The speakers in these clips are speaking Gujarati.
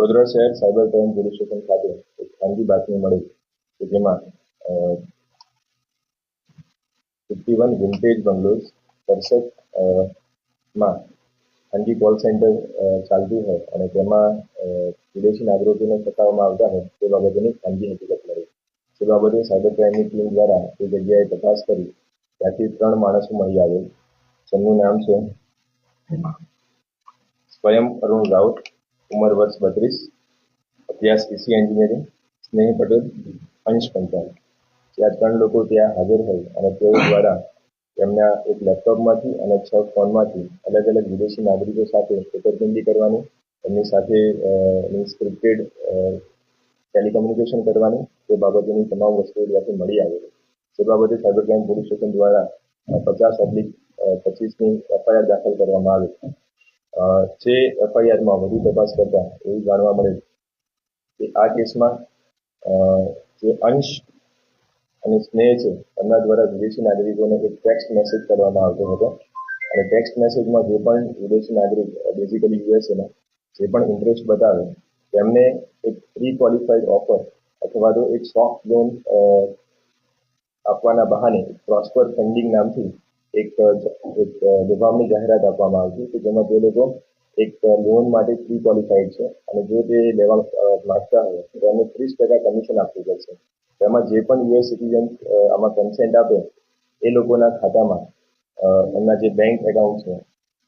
વડોદરા શહેર સાયબર ક્રાઇમ પોલીસ સ્ટેશન ખાતે એક ખાનગી બાતમી મળી કે જેમાં ફિફ્ટી વન વિન્ટેજ બંગલોઝ કરસકમાં ખાનગી કોલ સેન્ટર ચાલતું હોય અને તેમાં વિદેશી નાગરિકોને ફસાવવામાં આવતા હોય તે બાબતેની ખાનગી હકીકત મળી. તે બાબતે સાયબર ક્રાઇમની ટીમ દ્વારા તે જગ્યાએ તપાસ કરી ત્યાંથી ત્રણ માણસો મળી આવેલ. જેમનું નામ છે સ્વયં અરુણ રાઉત. ઉંમર વર્ષ બત્રીસ, અભ્યાસ ઈસી એન્જિનિયરિંગ, સ્નેહ પટેલ, અંશ પંચાલ. ત્યાં ત્રણ લોકો ત્યાં હાજર હોય અને તેઓ દ્વારા તેમના એક લેપટોપમાંથી અને છ ફોનમાંથી અલગ અલગ વિદેશી નાગરિકો સાથે છેતરપિંડી કરવાની, એમની સાથે સ્ક્રિપ્ટેડ ટેલિકમ્યુનિકેશન કરવાની તે બાબતેની તમામ વસ્તુઓ ત્યાંથી મળી આવેલી તે બાબતે સાયબર ક્રાઇમ પોલીસ સ્ટેશન દ્વારા પચાસ ઓબ્લિક પચીસની એફઆઈઆર દાખલ કરવામાં આવી. જે એફઆઈઆરમાં વધુ તપાસ કરતા એવું જાણવા મળે કે આ કેસમાં જે અંશ અને સ્નેહ છે, એમના દ્વારા વિદેશી નાગરિકોને એક ટેક્સ્ટ મેસેજ કરવામાં આવતો હતો. અને ટેક્સ્ટ મેસેજમાં જે પણ વિદેશી નાગરિક બેઝિકલી યુએસએના જે પણ ઇન્ટરેસ્ટ બતાવે, તેમને એક પ્રી ક્વોલિફાઈડ ઓફર અથવા તો એક સોફ્ટ લોન આપવાના બહાને પ્રોસ્પર ફંડિંગ નામથી એક એક જવાબની જાહેરાત આપવામાં આવતી કે જેમાં તે લોકો એક લોન માટે પ્રી ક્વોલિફાઈડ છે અને જો તે લેવા માંગતા હોય તો એમને ત્રીસ ટકા કમિશન આપવું પડશે. તેમાં જે પણ યુએસ સિટીઝન આમાં કન્સેન્ટ આપે, એ લોકોના ખાતામાં એમના જે બેંક એકાઉન્ટ છે,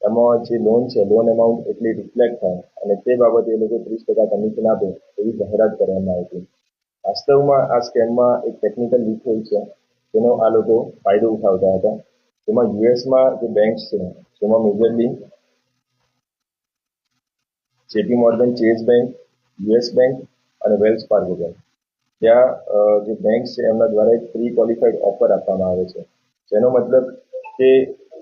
એમાં જે લોન છે લોન એમાઉન્ટ એટલી રિફ્લેક્ટ થાય અને તે બાબતે એ લોકો ત્રીસ ટકા કમિશન આપે એવી જાહેરાત કરવામાં આવી હતી. વાસ્તવમાં આ સ્કેમમાં એક ટેકનિકલ લીક હોય છે તેનો આ લોકો ફાયદો ઉઠાવતા હતા. તેમાં યુએસમાં જે બેંક્સ છે, જેમાં majorly JP Morgan Chase bank US bank અને વેલ્સ ફાર્ગો બેંક ત્યાં જે બેંક છે, એમના દ્વારા એક પ્રી ક્વોલિફાઈડ ઓફર આપવામાં આવે છે. જેનો મતલબ કે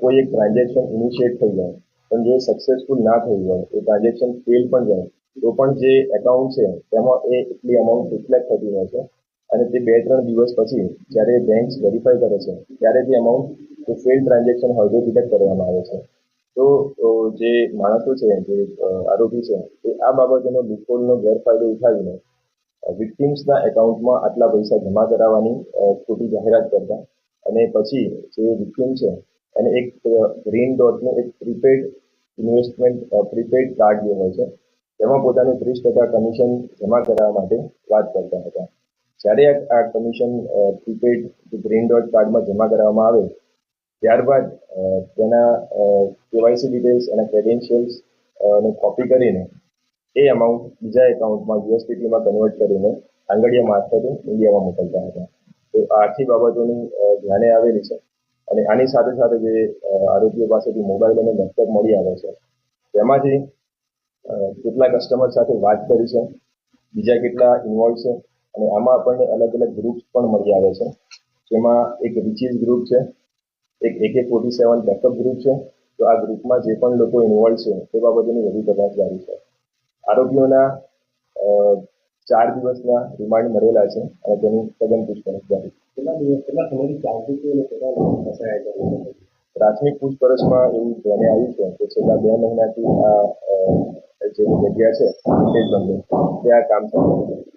કોઈ એક ટ્રાન્ઝેક્શન ઇનિશિએટ થઈ જાય, પણ જો સક્સેસફુલ ના થઈ હોય, એ ટ્રાન્ઝેક્શન ફેલ પણ જાય, તો પણ જે એકાઉન્ટ છે, તેમાં એ એટલી અમાઉન્ટ રિફ્લેક્ટ થતી હોય છે અને તે બે, ત્રણ દિવસ પછી જ્યારે બેંક્સ વેરીફાઈ કરે છે, ત્યારે તે અમાઉન્ટ જે ફેલ ટ્રાન્ઝેક્શન હોય તે કરવામાં આવે છે. તો જે માણસો છે, જે આરોપી છે, એ આ બાબતોનો લુપહોલનો ગેરફાયદો ઉઠાવીને વિક્ટિમ્સના એકાઉન્ટમાં આટલા પૈસા જમા કરાવવાની ખોટી જાહેરાત કરતા અને પછી જે વિક્ટિમ છે, એને એક ગ્રીન ડોટનું એક પ્રીપેડ ઇન્વેસ્ટમેન્ટ પ્રીપેડ કાર્ડ જે હોય છે, તેમાં પોતાનું ત્રીસ ટકા કમિશન જમા કરાવવા માટે વાત કરતા હતા. જ્યારે આ કમિશન પ્રીપેડ ગ્રીન ડોટ કાર્ડમાં જમા કરવામાં આવે, ત્યારબાદ તેના કેવાયસી ડિટેલ્સ એના ક્રેડેન્શિયલ્સ ને કોપી કરીને એ અમાઉન્ટ બીજા એકાઉન્ટમાં યુએસડીટીમાં કન્વર્ટ કરીને આંગળીયા મારફતે ઇન્ડિયામાં મોકલતા હતા. તો આર્થિક બાબતોની ધ્યાને આવેલી છે. અને આની સાથે સાથે જે આરોપીઓ પાસેથી મોબાઈલ અને લેપટોપ મળી આવે છે. તેમાંથી કેટલા કસ્ટમર સાથે વાત કરી છે, બીજા કેટલા ઇન્વોલ્વ છે અને આમાં આપણને અલગ અલગ ગ્રુપ્સ પણ મળી આવે છે. જેમાં એક રિચીઝ ગ્રુપ છે એક એકે ફોર્ટી સેવન બેકઅપ ગ્રુપ છે. તો આ ગ્રુપમાં જે પણ લોકો ઇન્વોલ્વ છે તે બાબતોની વધુ તપાસ જારી છે. આરોપીઓના ચાર દિવસના રિમાન્ડ મળેલા છે અને તેની સઘન પૂછપરછ જારી કેટલા દિવસ સમયથી ફસાયા પ્રાથમિક પૂછપરછમાં એવું ધ્યાને આવ્યું છે કે છેલ્લા બે મહિનાથી આ જે જગ્યા છે તે બંગલો ત્યાં કામ ચાલુ છે.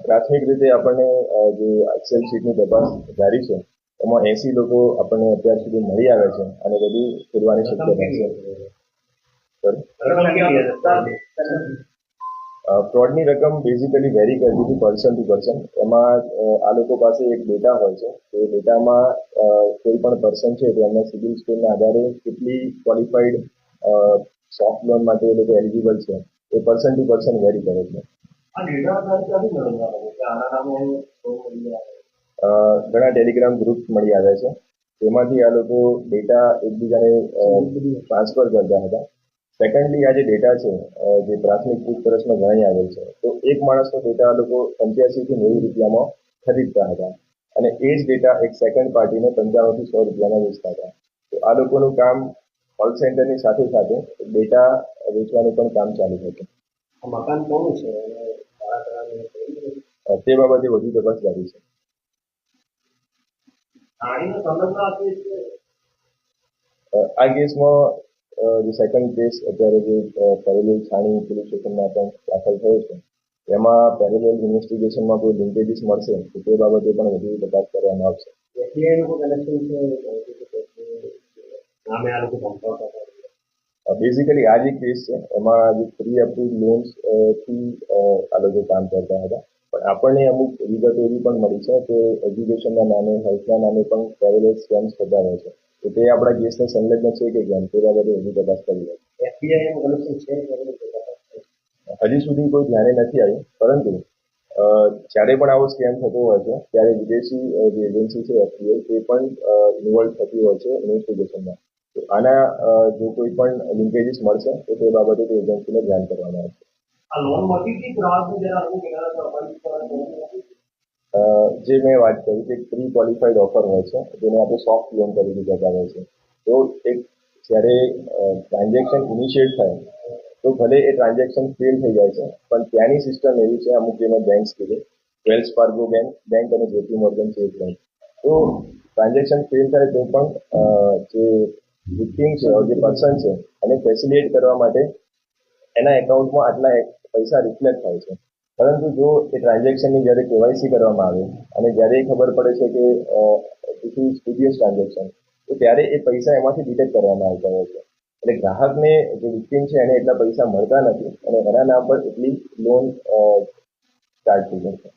પ્રાથમિક રીતે આપણને જે એક્સેલ શીટની તપાસ જારી છે, એમાં એસી લોકો આપણને અત્યાર સુધી મળી આવે છે અને બધું ખોલવાની શક્યતા છે. ફ્રોડની રકમ બેઝિકલી વેરી કરતી હતી પર્સન ટુ પર્સન એમાં આ લોકો પાસે એક ડેટા હોય છે. તે ડેટામાં કોઈ પણ પર્સન છે તો એમના સિવિલ સ્કોરના આધારે કેટલી ક્વોલિફાઈડ સોફ્ટ લોન માટે એ લોકો એલિજિબલ છે. એ પર્સન ટુ પર્સન વેરી કરે છે. ઘણા ટેલિગ્રામ ગ્રુપ મળી આવ્યા છે. તેમાંથી આ લોકો ડેટા એકબીજાને ટ્રાન્સફર કરતા હતા. સેકન્ડલી આ જે ડેટા છે જે પ્રાથમિક પૂછપરછમાં ગણાઈ આવેલ છે તો એક માણસનો ડેટા આ લોકો પંચ્યાસીથી નેવું રૂપિયામાં ખરીદતા હતા. અને એ જ ડેટા એક સેકન્ડ પાર્ટીને પંચાણુંથી સો રૂપિયામાં વેચતા હતા. તો આ લોકોનું કામ કોલ સેન્ટરની સાથે સાથે ડેટા વેચવાનું પણ કામ ચાલુ હતું. મકાન કોનું છે? તે બાબતે વધુ તપાસ જારી છે. આ કેસમાં જે સેકન્ડ કેસ અત્યારે જે પેરેલેલ છાણી પોલીસ સ્ટેશનમાં પણ દાખલ થયો છે. એમાં પેરેલેલ ઇન્વેસ્ટિગેશનમાં કોઈ લિંકેજીસ મળશે તો તે બાબતે પણ વધુ તપાસ કરવામાં આવશે. નામે આ લોકો ધમકાવતા બેઝિકલી આ જે કેસ છે એમાં જે પ્રી અપ્રુવ લોન્સથી આ લોકો કામ કરતા હતા. પણ આપણને અમુક વિગતો એવી પણ મળી છે કે એજ્યુકેશનના નામે હેલ્થના નામે પણ પેરેલલ સ્કેમ્સ થતા હોય છે. તો તે આપણા કેસને સંલગ્ન છે કે કેમ? તે બાબતે વધુ તપાસ કરી રહ્યા. હજી સુધી કોઈ ધ્યાને નથી આવ્યું પરંતુ જ્યારે પણ આવો સ્કેમ થતો હોય છે ત્યારે વિદેશી જે એજન્સી છે એફબીઆઈ તે પણ ઇન્વોલ્વ થતી હોય છે ઇન્વેસ્ટિગેશનમાં તો આના જો કોઈ પણ લિંકેજીસ મળશે તો તે બાબતે તે એજન્સીને ધ્યાન કરવામાં આવશે. આ લોન મળતી જરા જે મેં વાત કરી કે પ્રી ક્વોલિફાઈડ ઓફર હોય છે જેને આપણે સોફ્ટ લોન તરીકે કહેતા હોય છે તો એક જ્યારે ટ્રાન્ઝેક્શન ઇનિશિયેટ થાય તો ભલે એ ટ્રાન્ઝેક્શન ફેલ થઈ જાય છે પણ ત્યાંની સિસ્ટમ એવી છે અમુક જે મેં બેંક્સ કીધે વેલ્સ ફાર્ગો બેંક બેંક અને જેપી મોર્ગન ચેઝ બેંક તો ટ્રાન્ઝેક્શન ફેલ થાય તો પણ જે વિક્ટીમ છે જે પર્સન છે એને ફેસિલિટેટ કરવા માટે એના એકાઉન્ટમાં આટલા પૈસા રિફ્લેક્ટ થાય છે. પરંતુ જો એ ટ્રાન્ઝેક્શનની જ્યારે કેવાયસી કરવામાં આવે, અને જ્યારે એ ખબર પડે છે કે ધીસ ઇઝ ટ્રાન્ઝેક્શન તો ત્યારે એ પૈસા એમાંથી ડિટેક્ટ કરવામાં આવતા હોય છે. એટલે ગ્રાહકને જે વિક્ટીમ છે, એને એટલા પૈસા મળતા નથી, અને એના નામ પર એટલી લોન ચાર્જ થઈ જાય છે.